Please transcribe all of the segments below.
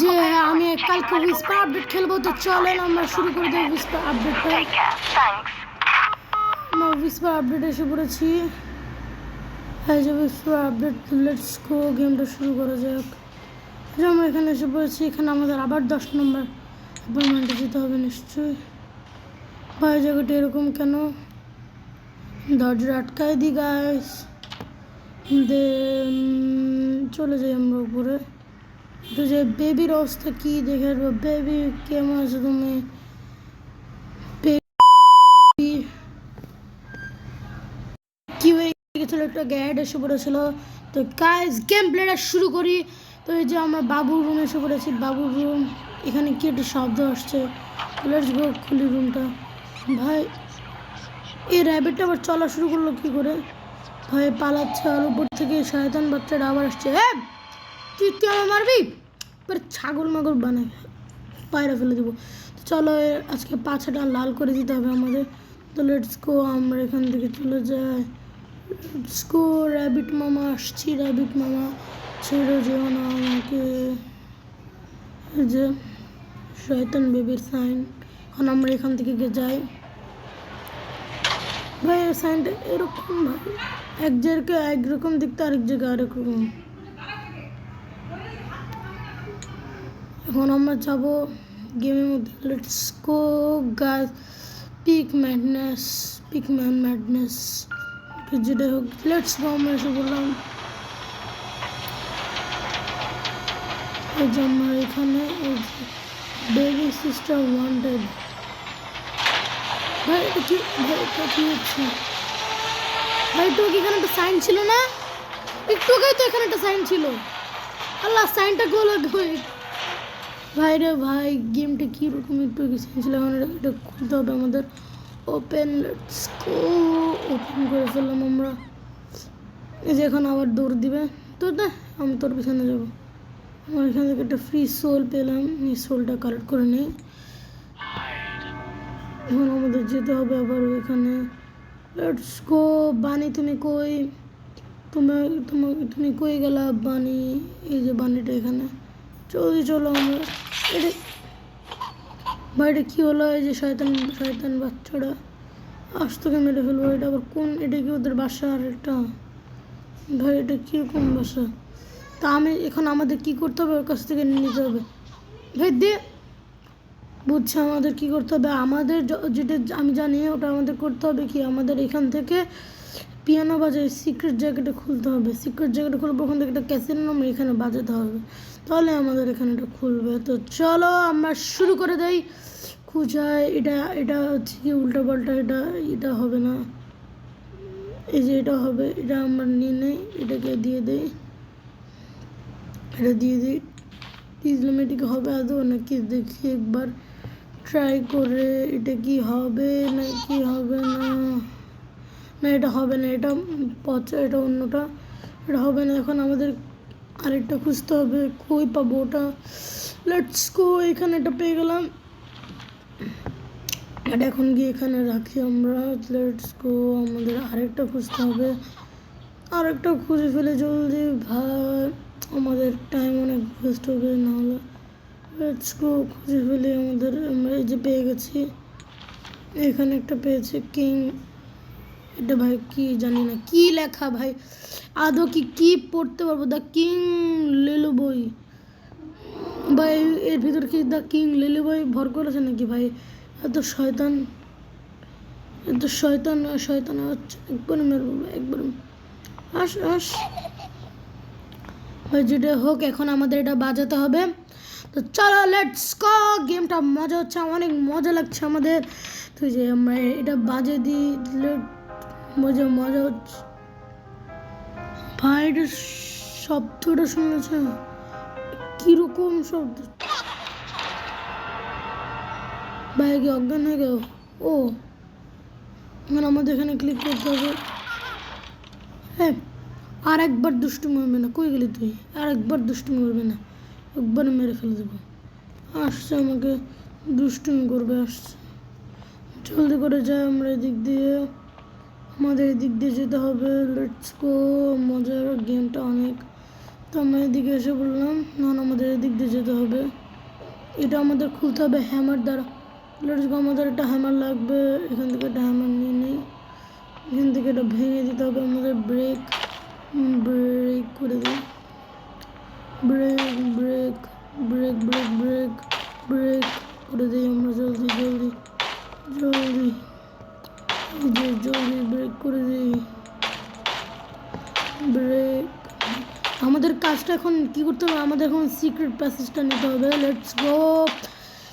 যে আমি কালকে উইসপার আপডেট খেলব তো চলেন আমরা শুরু করে দেবো উইসপার আপডেটটা. আমরা উইসপার আপডেট এসে পড়েছি। এই যে উইসপার আপডেট লেটস গো গেমটা শুরু করা যাক। আমরা এখানে এসে পড়েছি এখানে আমাদের আবার দশ নম্বর অ্যাপয়েন্টমেন্টে যেতে হবে নিশ্চয়ই। ভাই জায়গাটা এরকম কেন? দরজা আটকায় দি দেন চলে যাই আমরা উপরে। তো যে বেবির অবস্থা কি দেখে বেবি কেমন আছো তুমি? কি হয়ে গেছিল? একটা গ্যাড এসে পড়েছিল। তো গাইস গেম প্লেটা শুরু করি। তো এই যে আমরা বাবুর রুম এসে পড়েছি। বাবুর রুম এখানে কি একটা শব্দ আসছে? লেটস গো খুলি রুমটা ভাই, এই র্যাবিটটা আবার চলা শুরু করল কি করে? ভাই, পালাচ্ছে। আর উপর থেকে শয়তান বাচ্চাটা আবার আসছে। হ্যাঁ তুই তুই আমার মারবি? এবার ছাগল মাগল বানাই, পায়রা ফেলে দেবো। তো চলো আজকে পাছাটা লাল করে দিতে হবে আমাদের। তো লেটস গো আমরা এখান থেকে চলে যাই। লেটস গো র্যাবিট মামা আসছি র্যাবিট মামা। ছেড়ে যেও না আমাকে। যে, শয়তান বেবির সাইন এখন আমরা এখান থেকে যাই। ভাই সাইনটা এরকম ভাই, এক জায়গায় একরকম দেখতে, আরেক জায়গায় আরেক রকম। এখন আমরা যাব গেমের মধ্যে। Let's go guys pick madness pick man madness যেটা হোক লেটস গো আমরা এসে বললাম এই যে এখানে বেবি সিস্টার ওয়ান্টেড ভাই, এটা কি, ভাই, এটা কি হচ্ছে? ভাই তো এখানে একটা সাইন ছিল না? একটু আগে তো এখানে একটা সাইন ছিল। আল্লাহ সাইনটা গোল ভাই ভাই রে ভাই, গেমটা কীরকম একটু ছিল এখন এটা- খুলতে হবে আমাদের। ওপেন লেটস গো ওপেন করে ফেললাম আমরা। এই যে এখন আবার দৌড় দিবে। তো দে, আমি তোর পিছনে যাব। আমার এখান থেকে একটা ফ্রি সোল পেলাম। এই সোলটা কালেক্ট করে নেই এখন আমাদের যেতে হবে আবার ওইখানে। লেটস গো বানি তুমি কই? তুমি তোমার তুমি কই গেলা বানি এই যে বানিটা এখানে। জলদি চলো আমরা। এটা ভাই এটা কী হলো? এই যে শয়তান শয়তান বাচ্চাটা। আস্তকে মেরে ফেলব, এটা আবার কোন এটা কি ওদের বাসা আর একটা? ভাই, এটা কীরকম বাসা? তা আমি এখন আমাদের কি করতে হবে? ওর কাছ থেকে নিতে হবে। ভাই, দে। বুঝছে আমাদের কি করতে হবে? আমাদের যেটা আমি জানি, ওটা আমাদের করতে হবে কি? আমাদের এখান থেকে পিয়ানো বাজায় সিক্রেট জায়গাটা খুলতে হবে। সিক্রেট জায়গাটা খুলবো ওখান থেকে একটা ক্যাসেট নাম এখানে বাজাতে হবে। তাহলে আমাদের এখানে এটা খুলবে। তো চলো আমরা শুরু করে দেই। খুঁজায়, এটা এটা হচ্ছে কি উল্টা পাল্টা এটা এটা হবে না। এই যে এটা হবে, এটা আমরা নিয়ে নেই, এটাকে দিয়ে দেই। এটা দিয়ে দিই। বুঝলাম এটা কি হবে আদৌ নাকি দেখি একবার। ট্রাই করে এটা কি হবে না কি হবে না। না, এটা হবে না, এটা পচা, এটা অন্যটা, এটা হবে না। এখন আমাদের আরেকটা খুঁজতে হবে, কই পাবো ওটা? লেটস গো এখানে এটা পেয়ে গেলাম। এটা এখন গিয়ে এখানে রাখি আমরা। লেটস গো আমাদের আরেকটা খুঁজতে হবে। আরেকটা খুঁজে ফেলে জলদি, ভাই। আমাদের টাইম অনেক ওয়েস্ট হবে, নাহলে লেটস গো খুঁজে ফেলে আমাদের। আমরা এই যে পেয়ে গেছি, এখানে একটা পেয়েছি কিং এটা ভাই কি জানি না, কি লেখা ভাই? আদৌ কি কি পড়তে পারব? দ্য কিং লিলু বই ভাই, এর ভিতর কি দ্য কিং লিলু বই ভর করেছে নাকি ভাই? এত শয়তান। এত শয়তান শয়তান, হচ্ছে একবার মেরবো একবার আস আস। ভাই, যেটা হোক, এখন আমাদের এটা বাজাতে হবে। তো চলো লেটস গো গেমটা মজা হচ্ছে, অনেক মজা লাগছে আমাদের। তো যে আমরা এটা বাজে দিই মজা মজা হচ্ছে। ভাই এটা শব্দটা শুনেছে? কীরকম শব্দ? ভাই কি অজ্ঞান হয়ে গেল। ও মানে আমাদের এখানে ক্লিক করতে হবে। হ্যাঁ আর একবার দুষ্টুমি করবে না। কই গেলি তুই? আর একবার দুষ্টুমি করবে না। একবার মেরে ফেলে দেবো। আসছে আমাকে, দুষ্টুমি করবে, আসছে। জলদি করে যাই আমরা এদিক দিয়ে। আমাদের এদিক দিয়ে যেতে হবে। লেটস গো মজার গেমটা অনেক। তো আমরা এদিকে এসে বললাম, না আমাদের এদিক দিয়ে যেতে হবে। এটা আমাদের খুলতে হবে হ্যামার দ্বারা। লেটস গো আমাদের একটা হ্যামার লাগবে। এখান থেকে একটা হ্যামার নিয়ে নিই। এখান থেকে এটা ভেঙে দিতে হবে আমাদের ব্রেক ব্রেক করে দিই। Break break break break break break করে দিই আমরা। জলদি জলদি জলদি। আমাদের কাজটা এখন কি করতে হবে? আমাদের এখন সিক্রেট প্যাসেজটা নিতে হবে। লেটস গো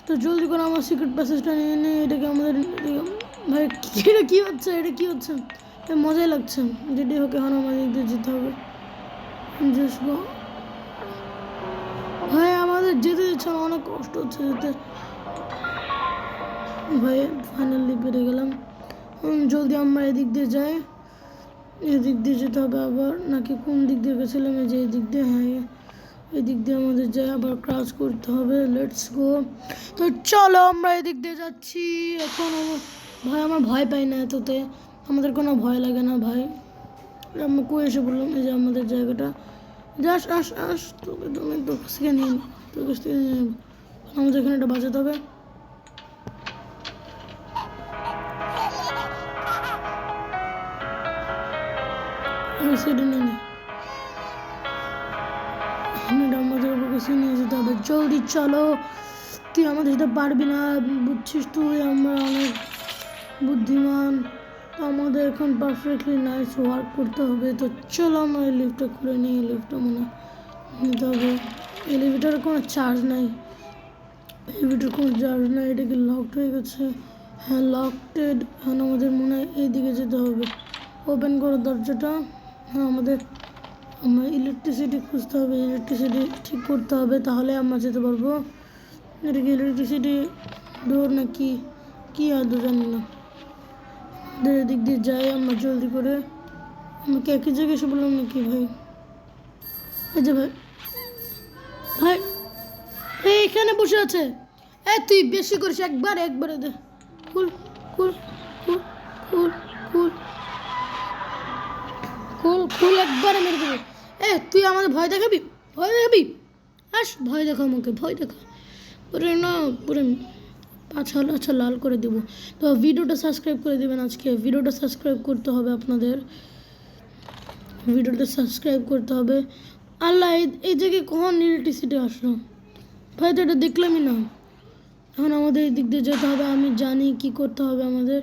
তো জলদি করে আমার সিক্রেট প্যাসেজটা নিয়ে নিই এটাকে আমাদের ভাই, এটা কী হচ্ছে? এটা কী হচ্ছে? মজাই লাগছে। যেটি হোক এখন আমাদের যেতে হবে। গো ভাই, আমাদের যেতে দিচ্ছে অনেক কষ্ট হচ্ছে যেতে। ভাই ফাইনালি পেরে গেলাম। জলদি আমরা এদিক দিয়ে যাই এদিক দিয়ে যেতে হবে আবার। নাকি কোন দিক দিয়ে? গেছিলাম এই যে এদিক দিয়ে হ্যাঁ এদিক দিয়ে আমাদের যাই আবার ক্রাস করতে হবে। লেটস গো তো চলো আমরা এদিক দিয়ে যাচ্ছি। এখন ভাই, আমার ভয় পাই না এততে। আমাদের কোনো ভয় লাগে না ভাই। আমরা কই এসে বললাম এই যে আমাদের জায়গাটা? যাস, আস আস। তোকে তুমি তোর কাছ থেকে নিয়ে তোর কাছ থেকে নিয়ে আমাদের এখানে এটা বাঁচাতে হবে। নিয়ে এটা আমাদের কাছে নিয়ে যেতে হবে জলদি চলো। তুই আমাদের সাথে পারবি না, বুঝছিস তুই? আমরা অনেক বুদ্ধিমান। আমাদের এখন পারফেক্টলি নাইস ওয়ার্ক করতে হবে। তো চলো আমরা এই খুলে নিই মনে নিতে হবে। এলিভেটারে কোনো চার্জ নাই। এলিভেটার কোনো চার্জ নাই, এটা কি লকড হয়ে গেছে? হ্যাঁ লকটেড এখন আমাদের মনে হয় এইদিকে যেতে হবে। ওপেন করো দরজাটা। আমাদের, আমার ইলেকট্রিসিটি খুঁজতে হবে ইলেকট্রিসিটি ঠিক করতে হবে, তাহলে আমরা যেতে পারব। এটা কি ইলেকট্রিসিটি ডোর নাকি কি কী আদৌ জানি না। আমাদের এদিক দিয়ে যাই আমরা জলদি করে। আমাকে একই জায়গায় এসে বললাম নাকি ভাই? যে ভাই ভাই এই এখানে বসে আছে। এ, তুই বেশি করিস, একবার, একবারে দে। কুল কুল কুল কুল কুল। কুল কুল একবারে মেরে দেবে। এ, তুই আমাদের ভয় দেখাবি? ভয় দেখাবি? আস, ভয় দেখা আমাকে, ভয় দেখা পুরো না পুরো আচ্ছা আচ্ছা লাল করে দেবো। তো ভিডিওটা সাবস্ক্রাইব করে দেবেন আজকে। ভিডিওটা সাবস্ক্রাইব করতে হবে আপনাদের। ভিডিওটা সাবস্ক্রাইব করতে হবে। আল্লাহ, এই জায়গায় কখন ইলেকট্রিসিটি আসলো? ভাই, তো এটা দেখলামই না। এখন আমাদের এই দিক দিয়ে যেতে হবে। আমি জানি কি করতে হবে আমাদের।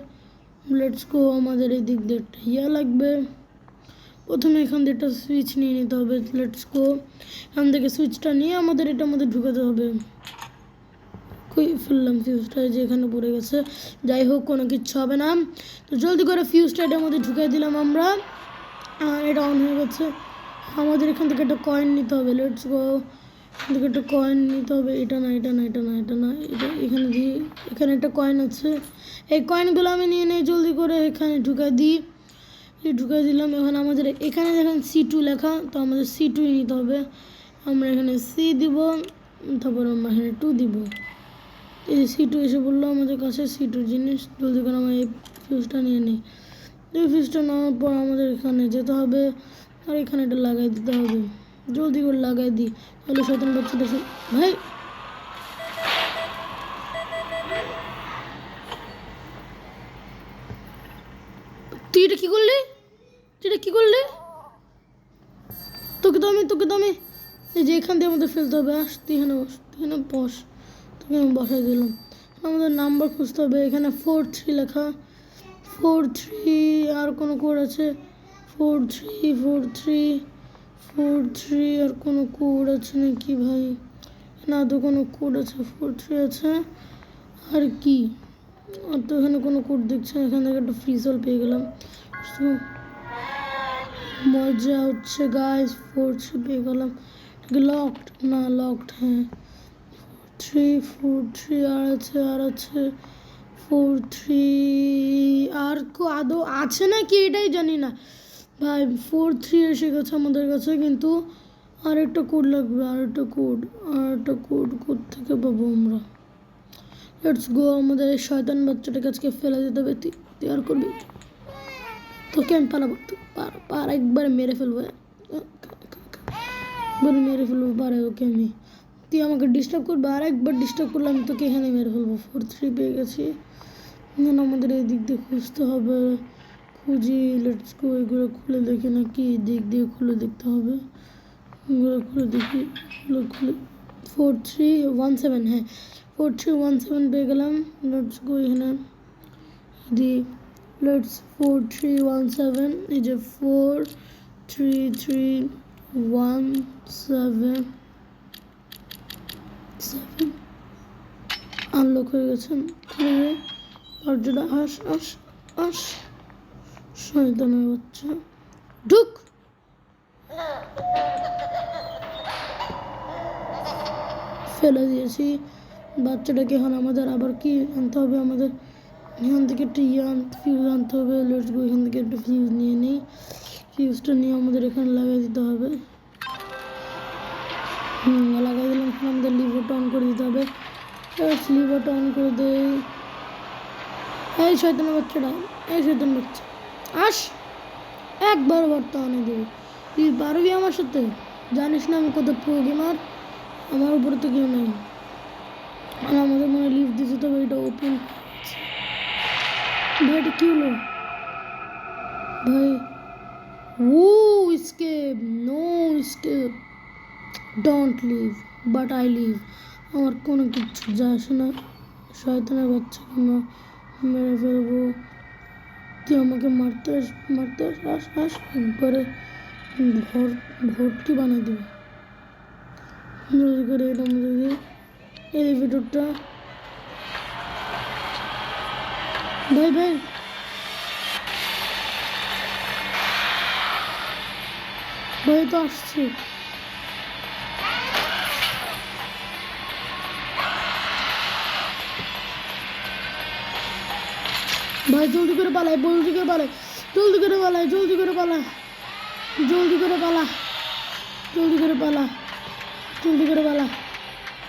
লেটস গো আমাদের এই দিক দিয়ে। ইয়া লাগবে। প্রথমে এখান থেকে একটা সুইচ নিয়ে নিতে হবে লেটস গো এখান থেকে সুইচটা নিয়ে আমাদের এটার মধ্যে ঢুকাতে হবে। কই ফেললাম ফিউজটা যে এখানে পড়ে গেছে। যাই হোক, কোনো কিচ্ছু হবে না। তো জলদি করে ফিউজটা এটার মধ্যে ঢুকাই দিলাম আমরা। এটা অন হয়ে গেছে। আমাদের এখান থেকে একটা কয়েন নিতে হবে লেটস গো এখান থেকে একটা কয়েন নিতে হবে। এটা না এটা না এটা না এটা না, এটা এখানে দিই এখানে একটা কয়েন আছে। এই কয়েনগুলো আমি নিয়ে নিই জলদি করে এখানে ঢুকাই দিই। ঢুকাই দিলাম, এখন আমাদের এখানে দেখেন সি টু লেখা, তো আমাদের সি টুই নিতে হবে। আমরা এখানে সি দিব, তারপর আমরা এখানে টু দিব। এই সি টু এসে বলল আমাদের কাছে সি টুর জিনিস জলদি করে আমরা এই ফিউজটা নিয়ে নিই। এই ফিউজটা নেওয়ার পর আমাদের এখানে যেতে হবে, আর এখানে এটা লাগাই দিতে হবে। জলদি করে লাগাই দিই, তাহলে শয়তান বাচ্চাটা ভাই! তুই এটা কি করলি? এটা কি করলি? তোকে তো আমি তোকে তো আমি এই যে এখান দিয়ে আমাদের ফেলতে হবে আস তুই এখানে বস তুই এখানে বস তোকে আমি বসাই দিলাম। আমাদের নাম্বার খুঁজতে হবে এখানে ফোর থ্রি লেখা ফোর থ্রি আর কোনো কোড আছে? Four three four three four three আর কোনো কোড আছে নাকি ভাই? না তো কোনো কোড আছে ফোর থ্রি আছে আর কি? আর তো এখানে কোনো কোড দেখছে না এখান থেকে একটা ফ্রি সল পেয়ে গেলাম। So, মজা হচ্ছে গাইস ফোর থ্রি পেয়ে গেলাম। লকড না লকড হ্যাঁ। থ্রি ফোর থ্রি আর আছে আর আছে। ফোর থ্রি আর আদৌ আছে না কি এটাই জানি না। ভাই ফোর থ্রি এসে গেছে আমাদের কাছে, কিন্তু আর একটা কোড লাগবে, আর একটা কোড আর একটা কোড কোড থেকে পাবো আমরা? লেটস গো আমাদের এই শয়তান বাচ্চাটাকে আজকে ফেলে দিতে হবে তুই আর করবি। তোকে আমি পালাবো পার পার একবার মেরে ফেলব বলে মেরে ফেলব পারে ওকে আমি তুই আমাকে ডিস্টার্ব করবে আর একবার ডিস্টার্ব করলে আমি তোকে এখানে মেরে ফেলব ফোর থ্রি পেয়ে গেছি এখন আমাদের এই দিক দিয়ে খুঁজতে হবে খুঁজি লেটস গো এগুলো খুলে দেখি না কি দিক দিয়ে খুলে দেখতে হবে এগুলো খুলে দেখি এগুলো খুলে ফোর থ্রি ওয়ান সেভেন হ্যাঁ ফোর থ্রি ওয়ান সেভেন পেয়ে গেলাম লেটস গো এখানে the let's four three one seven এই যে four three three one seven seven unlock হয়ে গেছে দরজাটা আস আস আস। শয়তানের বাচ্চা। ঢুক! ফেলে দিয়েছি। বাচ্চাটাকে এখন আমাদের আবার কি আনতে হবে? আমাদের এখান থেকে একটা ইয়ে আনতে ফিউজ আনতে হবে লেটস গো এখান থেকে একটা ফিউজ নিয়ে নিই ফিউজটা নিয়ে আমাদের এখানে লাগিয়ে দিতে হবে হুম দিলাম আমাদের লিভারটা অন করে দিতে হবে লিভারটা অন করে দেই এই শয়তানের বাচ্চাটা এই শয়তান বাচ্চা আস একবার বার্তা অনে দেবে তুই পারবি আমার সাথে জানিস না আমি কত প্রো গেমার আমার উপরে তো কেউ নেই আমাদের মনে লিফট দিতে তবে এটা ওপেন ভাই, এটা কি হলো? ভাই ও escape no escape don't leave but I leave আমার কোনো কিছু যায় আসে না। শয়তানের বাচ্চাকে আমরা মেরে ফেলব। তুই আমাকে মারতে আস মারতে আস আস আস। একবারে ভর ভর্তি বানিয়ে দেবে। করে এটা দিয়ে এলিভেটরটা ভাই ভাই। ভাই, তো আসছে। ভাই, জলদি করে পালাই জলদি করে পালাই। জলদি করে পালাই, জলদি করে পালা। জলদি করে পালা। জলদি করে পালা। জলদি করে পালা।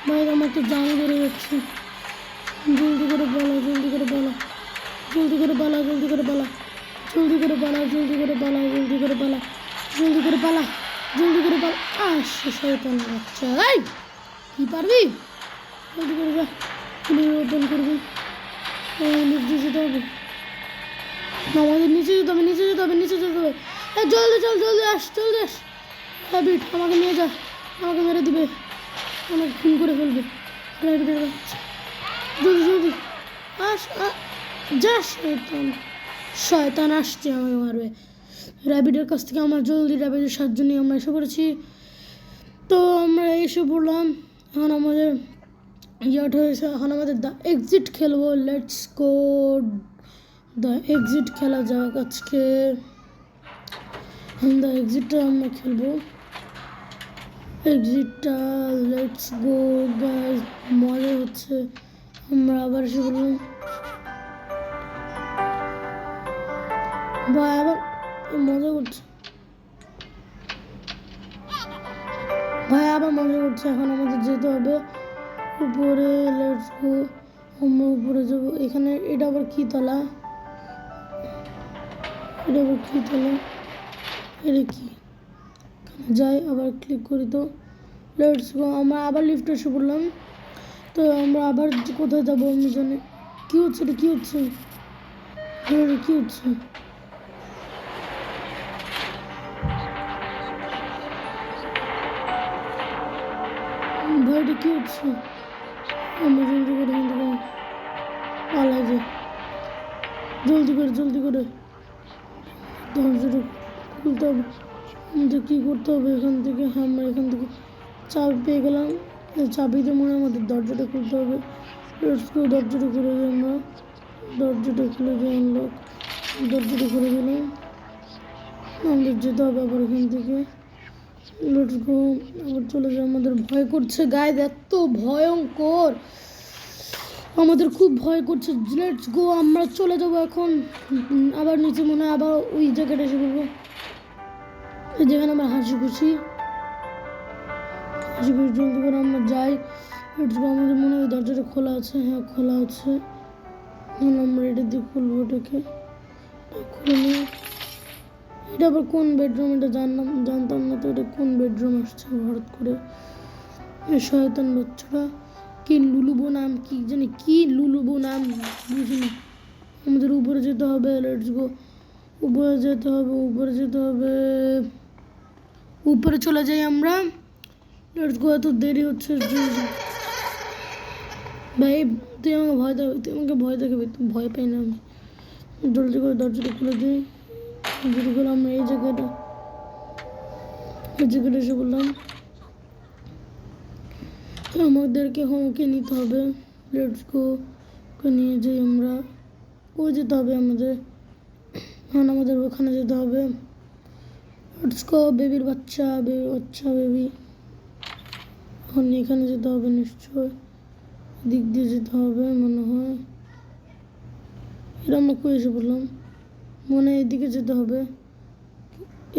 ভাই আমার তো জাম করে যাচ্ছে জলদি করে পালা, জলদি করে পালা। জলদি করে পালা, জলদি করে পালা। জলদি করে পালা, জলদি করে পালা, জলদি করে পালা, জলদি করে পালা, জলদি করে পালা। আসছে শয়তান বাচ্চা। এই, কি পারবি? জলদি করে যা ওপেন করবি। নিচে যেতে হবে। আমাদের নিচে যেতে হবে, নিচে যেতে হবে, নিচে যেতে হবে। জলদি, চল, জলদি আস জলদি আস। হ্যাবিট আমাকে নিয়ে যা, আমাকে মেরে দিবে। আমাকে খুন করে ফেলবে। জলদি জলদি, আস, আ- যা শয়তান। শয়তান আসছে আমাকে মারবে। র্যাবিটের কাছ থেকে আমার জলদি র্যাবিটের সাহায্য নিয়ে আমরা এসে পড়েছি। তো আমরা এসে পড়লাম। এখন আমাদের ইয়াট হয়েছে, এখন আমাদের দ্য এক্সিট খেলব। লেটস গো দ্য এক্সিট খেলা যাক আজকে। দ্য এক্সিটটা আমরা খেলব। এক্সিটটা লেটস গো গাইস মজা হচ্ছে। আমরা আবার এসে বললাম আবার মজা করছে। ভাই আবার মজা করছে। এখন আমাদের যেতে হবে। উপরে লেটস গো আমরা উপরে যাব। এখানে এটা আবার কি তলা? এটা আবার কি তলা? এটা কি? যাই, আবার ক্লিক করি তো। লেটস গো আমরা আবার লিফটে এসে পড়লাম। তো আমরা আবার কোথায় যাব আমি জানি। কি হচ্ছে এটা কি হচ্ছে? কি হচ্ছে? এটা আমরা জলদি করে জলদি করে পালাই যে জলদি করে জলদি করে। দরজাটা খুলতে হবে। আমাদের কী করতে হবে? এখান থেকে আমরা এখান থেকে চাবি পেয়ে গেলাম। চাবিতে মনে হয় আমাদের দরজাটা খুলতে হবে। দরজাটা খুলে দিই আমরা। দরজাটা খুলে দিই আনলক দরজাটা খুলে দিলাম আমাদের যেতে হবে আবার এখান থেকে। লেটস গো আবার চলে যায় আমাদের ভয় করছে। গায়ে এত ভয়ঙ্কর। আমাদের খুব ভয় করছে। লেটস গো আমরা চলে যাব এখন। আবার নিচে মনে হয় আবার ওই জায়গাটা এসে পড়ব। যেখানে আমরা হাসি খুশি। হাসি খুশি জলদি করে আমরা যাই। লেটস গো আমাদের মনে হয় দরজাটা খোলা আছে। হ্যাঁ খোলা আছে। আমরা এটা দিয়ে খুলবো ওটাকে খুলে নিই। এটা আবার কোন বেডরুম এটা জানলাম, জানতাম না তো এটা কোন বেডরুম আসছে হঠাৎ করে? শয়তান বাচ্চারা। কি লুলুবো নাম কি জানি? কি লুলুবো নাম? বুঝি না। আমাদের উপরে যেতে হবে লেটস গো উপরে যেতে হবে, উপরে যেতে হবে। উপরে চলে যাই আমরা। লেটস গো এত দেরি হচ্ছে ভাই, তুই আমাকে ভয় দেখাবি তুই আমাকে ভয় দেখাবি, তুই ভয় পাই না আমি। জলদি করে দরজাটা খুলে দিই করে আমরা এই জায়গাটা। এই জায়গাটা এসে বললাম, আমাদেরকে হোমকে নিতে হবে। লেটস গো নিয়ে যাই আমরা। ও যেতে হবে আমাদের। এখন আমাদের ওখানে যেতে হবে। লেটস গো বেবির বাচ্চা বেবির বাচ্চা বেবি এখন এখানে যেতে হবে নিশ্চয়। দিক দিয়ে যেতে হবে মনে হয়। আমরা কই এসে বললাম। মনে এদিকে যেতে হবে।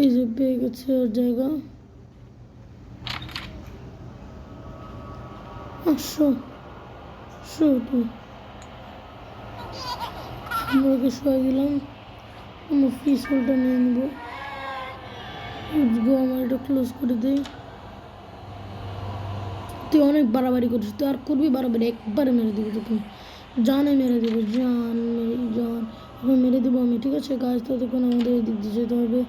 এই যে পেয়ে গেছে ওর জায়গা। শো ওকে শোয়া ফিস হোলটা নিয়ে নেব। গো আমার এটা ক্লোজ করে দিই। তুই অনেক বাড়াবাড়ি করিস, তুই আর করবি বাড়াবাড়ি? একবারে মেরে দিবি তোকে। জানে মেরে দেবো, জান মেরে জান। এখন মেরে দেবো আমি, ঠিক আছে? কাজ ততক্ষণ আমাদের এই দিক দিয়ে যেতে হবে।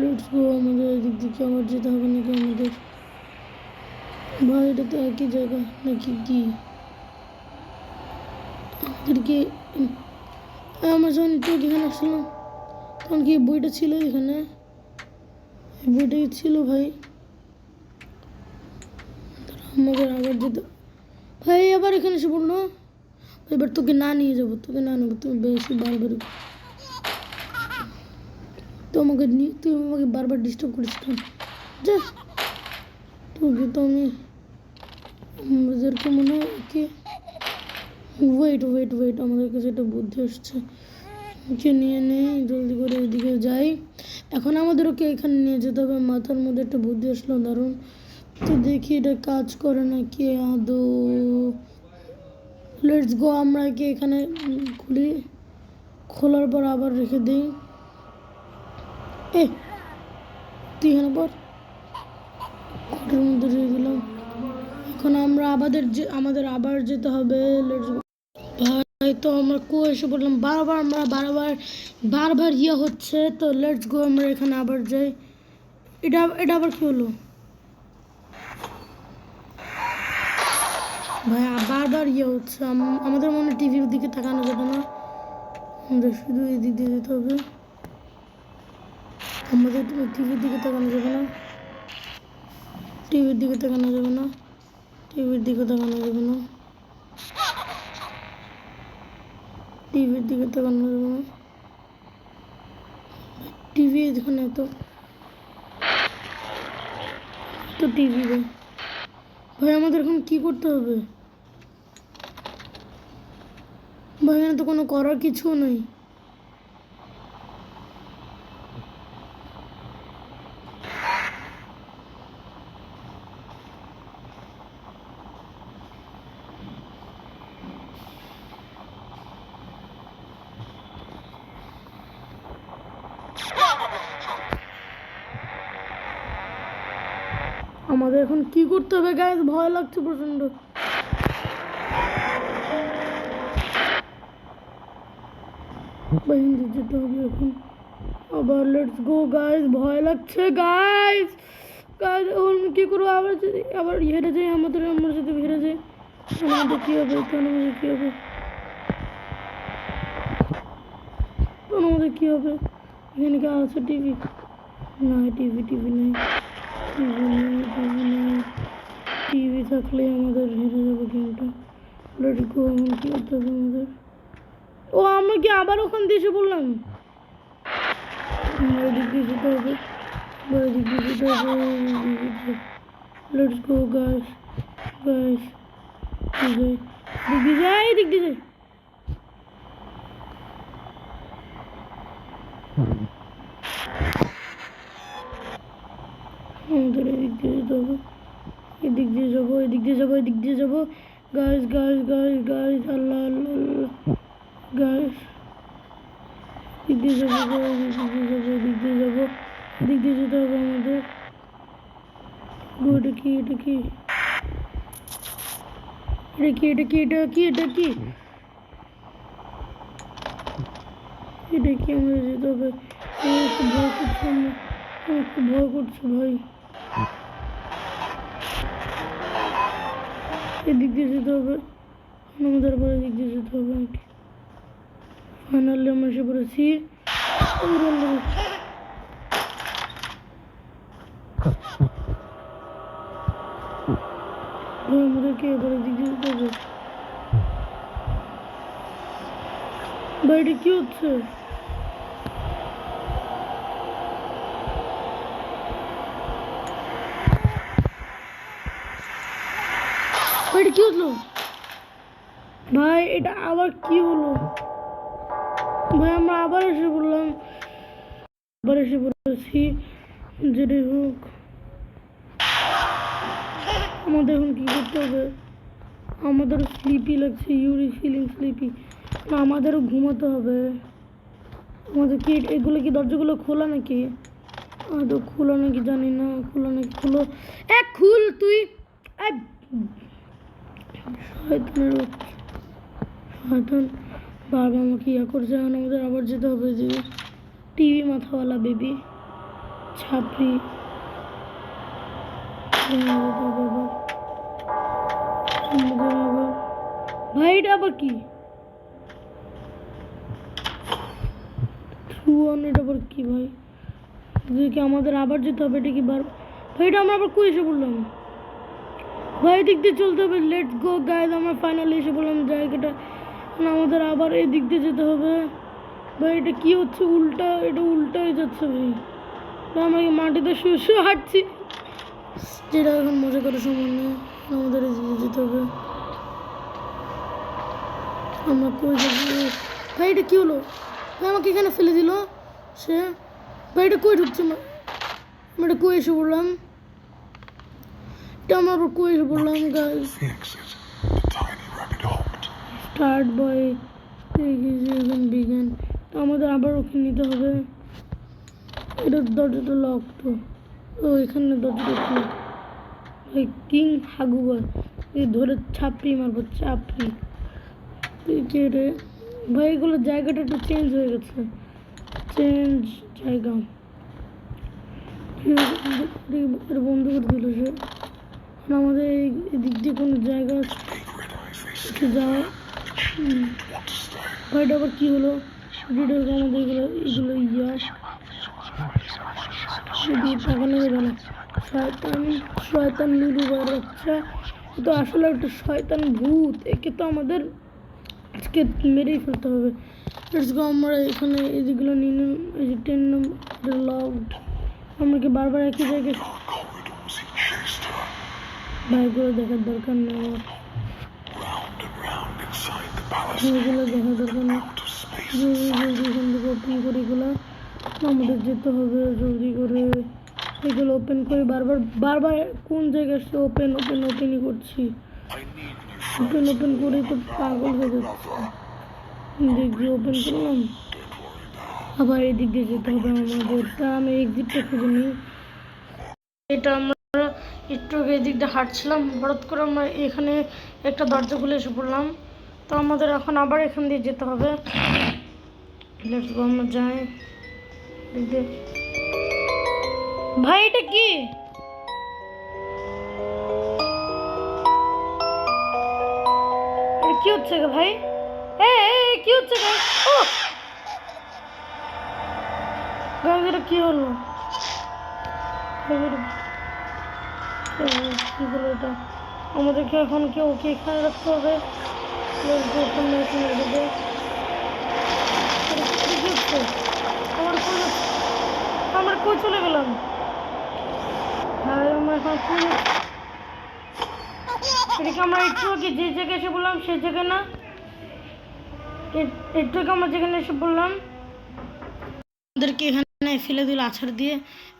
লেটস গো আমাদের এই দিক দিকে আবার যেতে হবে নাকি আমাদের? ভাই, এটা তো একই জায়গা নাকি কি? আমাদেরকে আমার যখন একটু এখানে আসলাম, তখন কি বইটা ছিল এখানে? বইটা ছিল ভাই? আমাদের আবার যেতে, ভাই, আবার এখানে এসে পড়ল? এবার তোকে না নিয়ে যাব, তোকে না নেব, তুমি বেশি বারবার তো আমাকে নিয়ে আমাকে বারবার ডিস্টার্ব করিস কেন তোকে তো আমি আমাদেরকে মনে হয় কি ওয়েট ওয়েট ওয়েট আমাদের কাছে একটা বুদ্ধি আসছে। ওকে নিয়ে নেই জলদি করে এদিকে যাই। এখন আমাদের ওকে এখানে নিয়ে যেতে হবে। মাথার মধ্যে একটা বুদ্ধি আসলো, দারুণ। তো দেখি এটা কাজ করে নাকি আদৌ লেটস গো আমরা কি এখানে খুলি খোলার পর আবার রেখে দিই। এ তুই এখানে পর ঘরের মধ্যে রেখে দিলাম। এখন আমরা আমাদের যে, আমাদের আবার যেতে হবে। লেটস গো ভাই, তো আমরা কো এসে পড়লাম। বারবার আমরা বারবার বারবার ইয়ে হচ্ছে, তো লেটস গো আমরা এখানে আবার যাই। এটা এটা আবার কি হলো? ভাই বারবার ইয়ে হচ্ছে আমাদের মনে টিভির দিকে তাকানো যাবে না। আমাদের শুধু এদিক দিয়ে যেতে হবে। আমাদের টিভির দিকে তাকানো যাবে না। টিভির দিকে তাকানো যাবে না। টিভির দিকে তাকানো যাবে না। টিভির দিকে তাকানো যাবে না। টিভি এখানে তো তো টিভি ভাই আমাদের এখন কি করতে হবে? ভাই এখানে তো কোনো করার কিছু নেই। আমাদের এখন কি করতে হবে গায়ে ভয় লাগছে প্রচণ্ড বাইরে যেতে হবে এখন আবার লেটস গো গাইজ ভয় লাগছে গাইজ গাইজ এখন কি করব আবার যদি আবার হেরে যাই আমাদের আমরা যদি হেরে যাই আমাদের কী হবে তখন আমাদের কী হবে তখন আমাদের কী হবে এখানে কি আছে টিভি না টিভি টিভি নেই টিভি নেই টিভি নেই টিভি থাকলে আমাদের হেরে যাবে গেমটা লেটস গো এখন কী করতে হবে আমাদের ও আমরা কি আবার ওখান দিয়ে এসে বললাম। দিয়ে দিয়ে যাব এদিক দিয়ে যাব এদিক দিয়ে যাব গাইস গাইস গাইস গাইস আল্লাহ আল্লাহ আল্লাহ। গাইস দিক দিয়ে যাব, দিক দিয়ে যাব, দিক দিয়ে যেতে হবে আমাদের। এটা কি এটা কি? এটা কি এটা কি এটা কি এটা কি? এটা কি আমাদের যেতে হবে? আমার খুব ভয় করছে, আমার আমার খুব ভয় করছে ভাই। এদিক দিয়ে যেতে হবে। আমাদের আবার এদিক দিয়ে যেতে হবে নাকি ফাইনালি আমরা এসে পড়েছি উড়াল। ভাই আমাদেরকে এবার এদিক দিয়ে যেতে হবে ভাই এটা কি হচ্ছে ভাই এটা কি হলো ভাই এটা আবার কি হলো? ভাই, আমরা আবার এসে পড়লাম। আবার এসে পড়েছি যেটাই হোক। আমাদের এখন কি করতে হবে? আমাদের স্লিপি লাগছে ইউরি ফিলিং স্লিপি আমাদেরও ঘুমাতে হবে। আমাদের কি, এগুলো কি দরজাগুলো খোলা নাকি? তো খোলা নাকি জানি না, খোলা নাকি, খুলো। এক খুল তুই। শয়তানের। শয়তান। বারবার আমাকে ইয়া করছে, এখন আমাদের আবার যেতে হবে যে টিভি মাথাওয়ালা বেবি, ছাপড়ি। ভাই, এটা আবার কি? অন এটা আবার কি ভাই? এদিকে আমাদের আবার যেতে হবে, এটা কি বার ভাই, এটা আমরা আবার কই এসে বললাম ভাই দিক দিয়ে চলতে হবে লেটস গো গাইজ আমরা ফাইনালি এসে বললাম জায়গাটা এখন আমাদের আবার এই দিক দিয়ে যেতে হবে। ভাই, এটা কি হচ্ছে? উল্টা, এটা উল্টা হয়ে যাচ্ছে ভাই। আমরা মাটিতে শুয়ে শুয়ে হাঁটছি? যেটা এখন মজা করার সময় নেই। আমাদের যেতে হবে। আমরা কই ভাই, এটা কী হলো? ভাই, আমাকে এখানে ফেলে দিল। সে? ভাই, এটা কই ঢুকছে মা- আমরা এটা কই এসে বললাম এটা আমার কই এসে বললাম গাইজ স্টার্ট বয় এখন বিজ্ঞান আমাদের আবার ওকে নিতে হবে? এটা দরজাটা লক তো। ও, এখানে দরজাটা খুলে। ওই কিং হাগুবা এই ধরে ছাপড়ি মারবো চাপড়ি রে? ভাই, এগুলো জায়গাটা একটু চেঞ্জ হয়ে গেছে। চেঞ্জ জায়গা। বন্ধ করে দিল সে। আমাদের এই এদিক দিয়ে কোনো জায়গা যাওয়া ভাইটা আবার কি হলো? ভিডিও আমাদের এগুলো এগুলো ইয়া যাবে না। শয়তান শয়তান বার বাচ্চা। তো আসলে একটা শয়তান ভূত। একে তো আমাদের আজকে মেরেই ফেলতে হবে। লেটস গো আমরা এখানে এদিকগুলো নিয়ে এই যে টেন নম্বর লকড আমরা কি বারবার একই জায়গায় ভাইগুলো দেখার দরকার নেই এগুলো দেখার দরকার space. জলদি ওপেন করি এগুলো আমাদের যেতে হবে জলদি করে। এগুলো ওপেন করে বারবার বারবার কোন জায়গায় সে ওপেন ওপেন ওপেনই করছি। ওপেন ওপেন করেই তো পাগল হয়ে যাচ্ছে। দেখি ওপেন করলাম। আবার এদিক দিয়ে যেতে হবে আমাদের। তা আমি এক্সিটটা খুঁজে নিই। এটা আমরা একটু আগে এদিক দিয়ে হাঁটছিলাম। হঠাৎ করে আমরা এখানে একটা দরজা খুলে এসে পড়লাম। তো আমাদের এখন আবার এখান দিয়ে যেতে হবে। লেটস গো আমরা যাই। ভাই, এটা কি? কি হচ্ছে গো ভাই? এ কি হচ্ছে গো? ও! এটা কি হলো? কি হলো এটা? আমাদেরকে এখন কেউ কি এখানে রাখতে হবে? Let's go? আমার কই চলে গেলাম একটু আগে যে জায়গায় এসে বললাম সেই জায়গায় না একটু আগে আমরা যেখানে এসে বললাম ওদেরকে এখানে ফেলে দিল, আছাড় দিয়ে।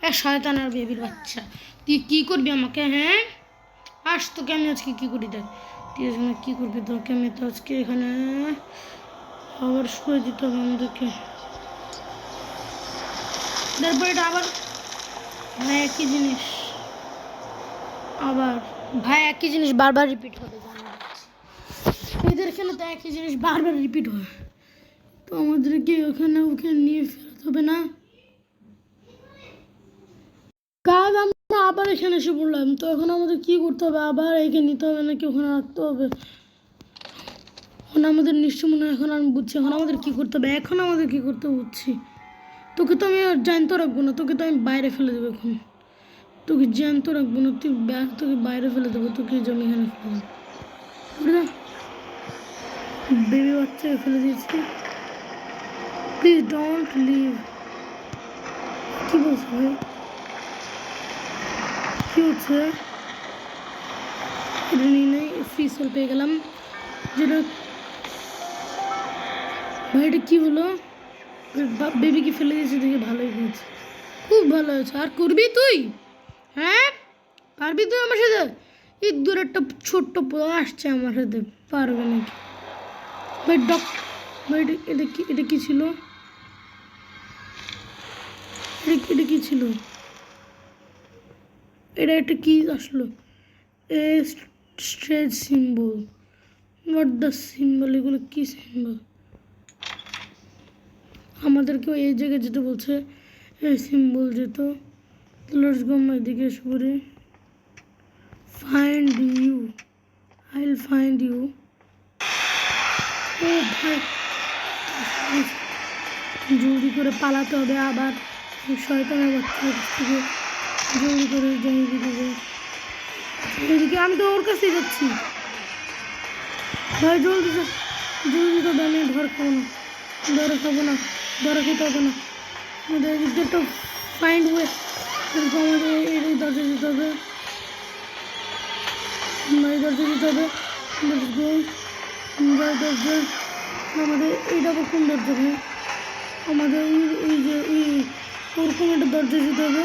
এক শয়তানের বেবির বাচ্চা। তুই কি করবি আমাকে হ্যাঁ? আস তোকে আমি আজকে কি করি দেখ। তুই এখানে কি করবি? তোকে আমি তো আজকে এখানে আবার শুয়ে দিতে হবে আমাদেরকে। তারপর এটা আবার ভাই একই জিনিস। আবার ভাই একই জিনিস বারবার রিপিট হবে এদের এখানে তো একই জিনিস বারবার রিপিট হয়। তো আমাদেরকে ওখানে ওকে নিয়ে ফেরত হবে না। কাজ আবার এখানে এসে পড়লাম। তো এখন আমাদের কি করতে হবে? আবার একে নিতে হবে নাকি ওখানে রাখতে হবে? এখন আমাদের নিশ্চয় মনে এখন আমি বুঝছি। এখন আমাদের কি করতে হবে? এখন আমাদের কি করতে বুঝছি? তোকে তো আমি জ্যান্ত রাখব না। তোকে তো আমি বাইরে ফেলে দেবো এখন। তোকে জ্যান্ত রাখব না। তুই ব্যাগ তোকে বাইরে ফেলে দেবো। তোকে জমি এখানে ফেলে দেবো। বেবি বাচ্চাকে ফেলে দিয়েছি। প্লিজ ডোন্ট লিভ কি বলছো ভাই? কি হচ্ছে এটা নিয়ে নেই সেল পেয়ে গেলাম। যেটা ভাই এটা কি হলো? বেবিকে ফেলে দিয়েছে দেখে ভালোই হয়েছে। খুব ভালো হয়েছে। আর করবি তুই? হ্যাঁ? পারবি তুই আমার সাথে? ইঁদুর একটা ছোট্ট আসছে আমার সাথে। পারবে নাকি? ভাই ডক ভাই এটা এটা কি এটা কি ছিল? এটা এটা কি ছিল? এটা একটা কি আসলো? A straight symbol. What the symbol এগুলো কি সিম্বল আমাদেরকেও এই জায়গায় যেতে বলছে। এই সিম্বল যেত। লেটস গো এদিকে এসে find you I find you ও ভাই, জলদি করে পালাতে হবে আবার। শয়তানের বাচ্চার কাছ থেকে। এদিকে আমি তো ওর কাছেই যাচ্ছি। ভাই, জলদি জলদি তো আমি ধর খাব না। ধরে খাব না। ধরে খেতে হবে না। একটা ফাইন্ড ওয়ে এরকম আমাদের এই দরজা দিতে হবে। এই দরজা দিতে হবে। আমাদের এইটা কোন দরজা আমাদের ওই যে ওই ওরকম একটা দরজা দিতে হবে যে বুঝছি না, কই যেতে হবে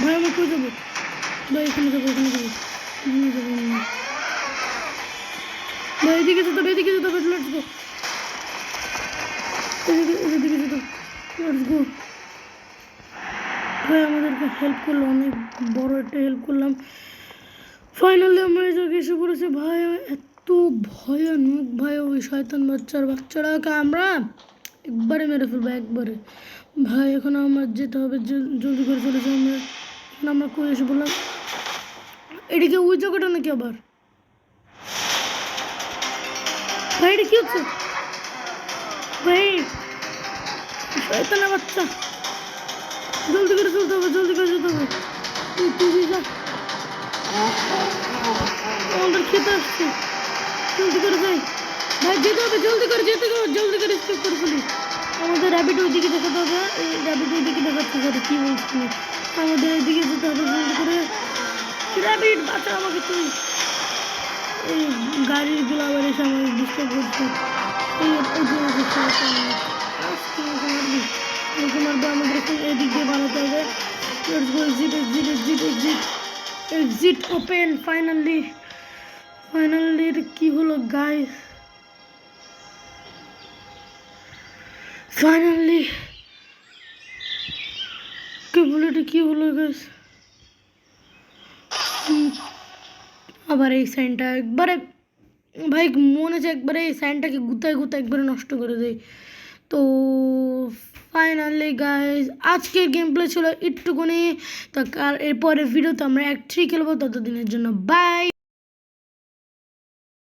ভাই আমি কই যাব ভাই এখানে যাব এখানে যাব এখানে যাব ভাই এদিকে যেতে হবে এদিকে যেতে হবে লেটস গো এদিকে এদিকে লেটস গো ভাই আমাদেরকে হেল্প করল, অনেক বড় একটা হেল্প করলাম। ফাইনালি আমরা এই জায়গায় এসে পড়েছি। ভাই এত ভয়ানক ভাই ওই শয়তান বাচ্চার বাচ্চারাকে আমরা একবারে মেরে ফেলব, একবারে। ভাই, এখন আমার যেতে হবে জল- জলদি করে যাই আমরা এখন আমরা কই এসে বললাম এদিকে ওই জায়গাটা নাকি আবার? ভাই, এটা কি হচ্ছে? ভাই, শয়তানের বাচ্চা। জলদি করে চলতে হবে, জলদি করে যেতে হবে। তুই তুই যা। আমাদের খেতে আসছে। জলদি করে যাই। ভাই, যেতে হবে, জলদি করে যেতে হবে, জলদি করে স্কিপ করে ফেলি আমাদের র্যাবিট ওইদিকে দেখাতে হবে, এই র্যাবিট ওইদিকে দেখাচ্ছে সরি কী বলছি আমি? আমাদের এইদিকে যেতে হবে, জলদি করে। র্যাবিট বাঁচা আমাকে তুই। এই গাড়িগুলো আবার এসে আমাকে ডিস্টার্ব করছে। এই আমাকে মারবি আমাদের এদিক দিয়ে বানাতে হবে। Exit exit exit exit exit open finally finally এটা কি হলো গাইস ফাইনালি কে বলে এটা কি হলো গাইস আবার এই সাইনটা একবারে, ভাই, মনে হচ্ছে একবারে এই সাইনটাকে গুতায় গুতায় একবারে নষ্ট করে দেয়। তো ফাইনালি গাইজ আজকের গেম প্লে ছিল একটুকুনি তো কার এরপরে ভিডিওতে আমরা এক থ্রি খেলব, ততদিনের জন্য বাই